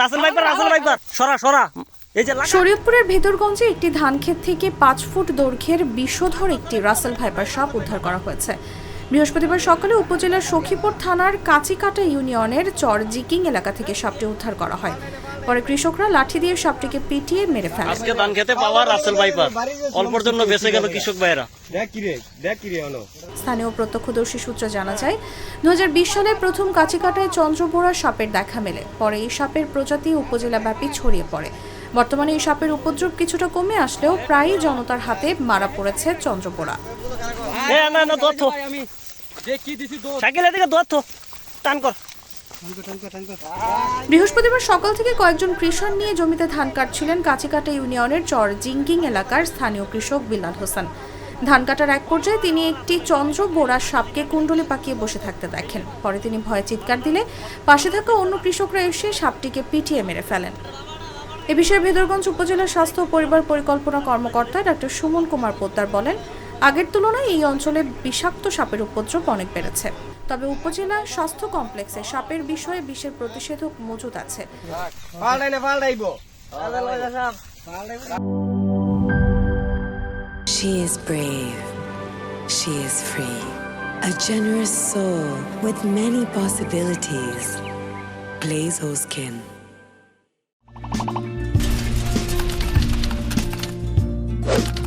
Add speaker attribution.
Speaker 1: Russell viper Russell viper সরা সরা। এই যে লাগা।
Speaker 2: শরীয়তপুরের ভেতরগঞ্জে একটি ধান ক্ষেত থেকে পাঁচ ফুট দৈর্ঘ্যের বিষধর একটি রাসেল ভাইপার সাপ উদ্ধার করা হয়েছে। বৃহস্পতিবার সকালে উপজেলার সখীপুর থানার কাঁচিকাটা ইউনিয়নের চর জিকিং এলাকা থেকে সাপটি উদ্ধার করা হয়। পরে কৃষকরা লাঠি দিয়ে সাপটিকে পিটিয়ে মেরে ফেলে।
Speaker 1: আজকে ধান খেতে পাওয়া রাসেল ভাইপার। অল্পর জন্য বেঁচে গেল কৃষক
Speaker 3: অনো।
Speaker 2: স্থানীয় প্রত্যক্ষদর্শী সূত্রে জানা যায় দু সালে প্রথম কাঁচিকাটায় চন্দ্রবোড়া সাপের দেখা মেলে। পরে এই সাপের প্রজাতি উপজেলাব্যাপী ছড়িয়ে পড়ে। বর্তমানে এই সাপের উপদ্রব কিছুটা কমে আসলেও প্রায়ই জনতার হাতে মারা পড়েছে
Speaker 1: না না দত্ত দত্ত টান কর।
Speaker 2: বৃহস্পতিবার সকাল থেকে কয়েকজন কৃষক নিয়ে জমিতে ধান কাটছিলেন কাঁচিকাটা ইউনিয়নের চর জিঙ্গিং এলাকার স্থানীয় কৃষক বিলাল হোসেন। ধান কাটার এক পর্যায়ে তিনি একটি চন্দ্র বোড়া সাপকে কুণ্ডলি পাকিয়ে বসে থাকতে দেখেন। পরে তিনি ভয়ে চিৎকার দিলে পাশে থাকা অন্য কৃষকরা এসে সাপটিকে পিটিয়ে মেরে ফেলেন। এ বিষয়ে ভেদরগঞ্জ উপজেলা স্বাস্থ্য ও পরিবার পরিকল্পনা কর্মকর্তা ডাক্তার সুমন কুমার পোদ্দার বলেন আগের তুলনায় এই অঞ্চলে বিষাক্ত সাপের উপদ্রব অনেক বেড়েছে তবে উপজেলা স্বাস্থ্য কমপ্লেক্সে সাপের বিষয়ে বিশেষ প্রতিষেধক মজুত আছে
Speaker 4: She is brave. She is free. A generous soul with many possibilities. Glaze Skin. you